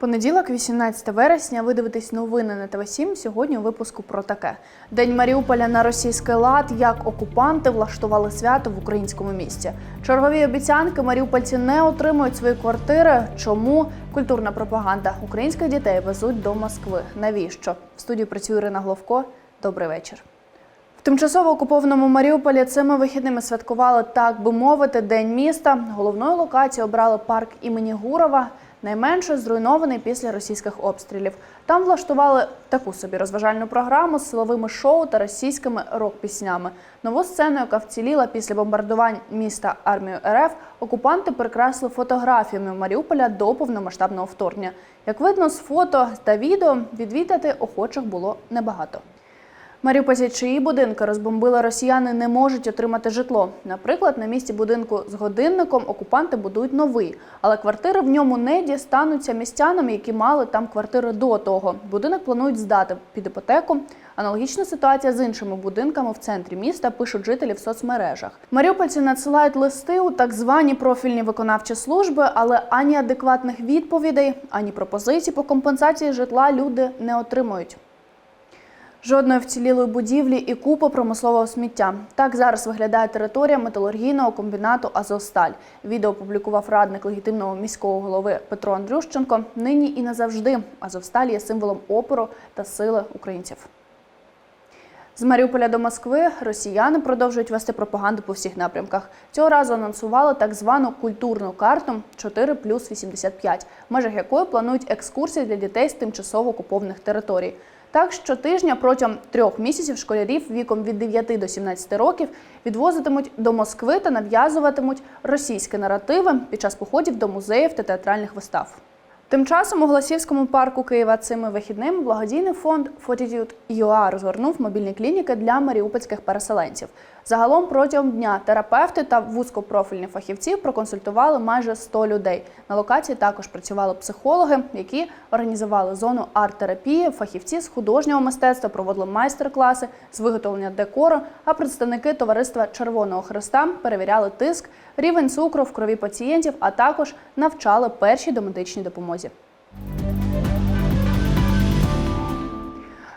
Понеділок, 18 вересня, ви дивитесь новини на ТВ7. Сьогодні у випуску про таке: День Маріуполя на російський лад, як окупанти влаштували свято в українському місті. Чергові обіцянки маріупольці не отримують свої квартири. Чому культурна пропаганда українських дітей везуть до Москви? Навіщо? В студії працює Ірина Головко. Добрий вечір. В тимчасово окупованому Маріуполі цими вихідними святкували, так би мовити, день міста. Головною локацією обрали парк імені Гурова, найменше зруйнований після російських обстрілів. Там влаштували таку собі розважальну програму з силовими шоу та російськими рок-піснями. Нову сцену, яка вціліла після бомбардувань міста армією РФ, окупанти прикрасили фотографіями Маріуполя до повномасштабного вторгнення. Як видно з фото та відео, відвідати охочих було небагато. Маріупольці, чиї будинки розбомбили росіяни, не можуть отримати житло. Наприклад, на місці будинку з годинником окупанти будують новий, але квартири в ньому не дістануться містянам, які мали там квартири до того. Будинок планують здати під іпотеку. Аналогічна ситуація з іншими будинками в центрі міста пишуть жителі в соцмережах. Маріупольці надсилають листи у так звані профільні виконавчі служби, але ані адекватних відповідей, ані пропозицій по компенсації житла люди не отримують. Жодної вцілілої будівлі і купа промислового сміття. Так зараз виглядає територія металургійного комбінату Азовсталь. Відео опублікував радник легітимного міського голови Петро Андрющенко. Нині і назавжди Азовсталь є символом опору та сили українців. З Маріуполя до Москви росіяни продовжують вести пропаганду по всіх напрямках. Цього разу анонсували так звану культурну карту 4 плюс 85, в межах якої планують екскурсії для дітей з тимчасово окупованих територій. Так, щотижня протягом трьох місяців школярів віком від 9 до 17 років відвозитимуть до Москви та нав'язуватимуть російські наративи під час походів до музеїв та театральних вистав. Тим часом у Голосівському парку Києва цими вихідними благодійний фонд Fortitude UA розгорнув мобільні клініки для маріупольських переселенців. Загалом протягом дня терапевти та вузькопрофільні фахівці проконсультували майже 100 людей. На локації також працювали психологи, які організували зону арт-терапії. Фахівці з художнього мистецтва проводили майстер-класи з виготовлення декору. А представники товариства Червоного Христа перевіряли тиск, рівень цукру в крові пацієнтів, а також навчали першій домедичній допомозі.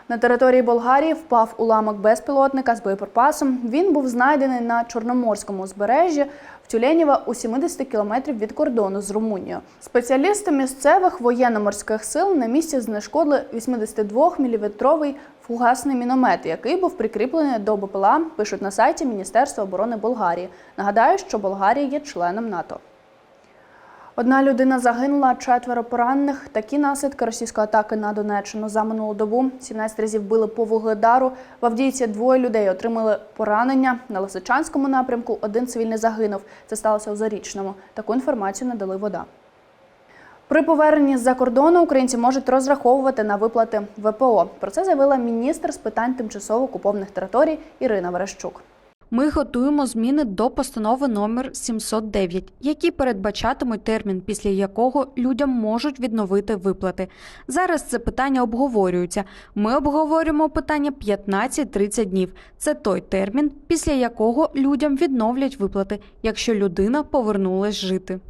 На території Болгарії впав уламок безпілотника з боєприпасом. Він був знайдений на Чорноморському узбережжі в Тюленєва у 70 кілометрів від кордону з Румунією. Спеціалісти місцевих воєнно-морських сил на місці знешкодили 82-мм фугасний міномет, який був прикріплений до БПЛА, пишуть на сайті Міністерства оборони Болгарії. Нагадаю, що Болгарія є членом НАТО. Одна людина загинула, четверо поранених. Такі наслідки російської атаки на Донеччину за минулу добу. 17 разів били по вугледару. В Авдіївці двоє людей отримали поранення. На Лисичанському напрямку один цивільний загинув. Це сталося у Зарічному. Таку інформацію надали вода. При поверненні з-за кордону українці можуть розраховувати на виплати ВПО. Про це заявила міністр з питань тимчасово окупованих територій Ірина Верещук. Ми готуємо зміни до постанови номер 709, які передбачатимуть термін, після якого людям можуть відновити виплати. Зараз це питання обговорюється. Ми обговорюємо питання 15-30 днів. Це той термін, після якого людям відновлять виплати, якщо людина повернулась жити.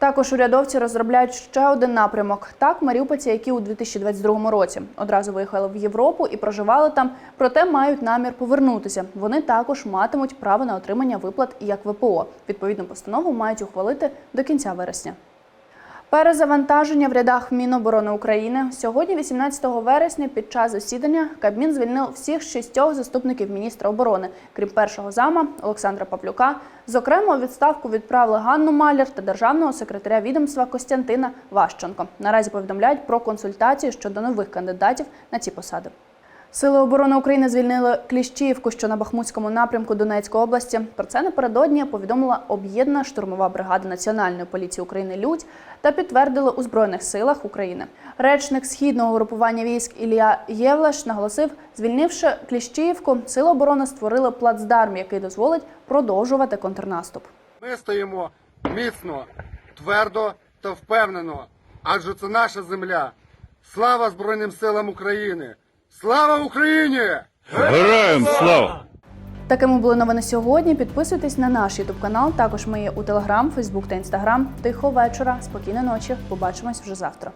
Також урядовці розробляють ще один напрямок. Так, маріупольці, які у 2022 році одразу виїхали в Європу і проживали там, проте мають намір повернутися. Вони також матимуть право на отримання виплат як ВПО. Відповідну постанову мають ухвалити до кінця вересня. Перезавантаження в рядах Міноборони України сьогодні, 18 вересня, під час засідання Кабмін звільнив всіх шістьох заступників міністра оборони, крім першого зама Олександра Павлюка. Зокрема, у відставку відправили Ганну Маляр та державного секретаря відомства Костянтина Ващенко. Наразі повідомляють про консультації щодо нових кандидатів на ці посади. Сили оборони України звільнили Кліщіївку, що на Бахмутському напрямку Донецької області. Про це напередодні повідомила об'єднана штурмова бригада Національної поліції України Людь та підтвердили у збройних силах України. Речник східного групування військ Ілля Євлаш наголосив, звільнивши Кліщіївку, сили оборони створили плацдарм, який дозволить продовжувати контрнаступ. Ми стоїмо міцно, твердо та впевнено, адже це наша земля. Слава Збройним силам України! Слава Україні! Героям слава! Такими були новини сьогодні. Підписуйтесь на наш ютуб канал. Також ми є у Телеграм, Фейсбук та Інстаграм. Тихо вечора, спокійної ночі. Побачимось вже завтра.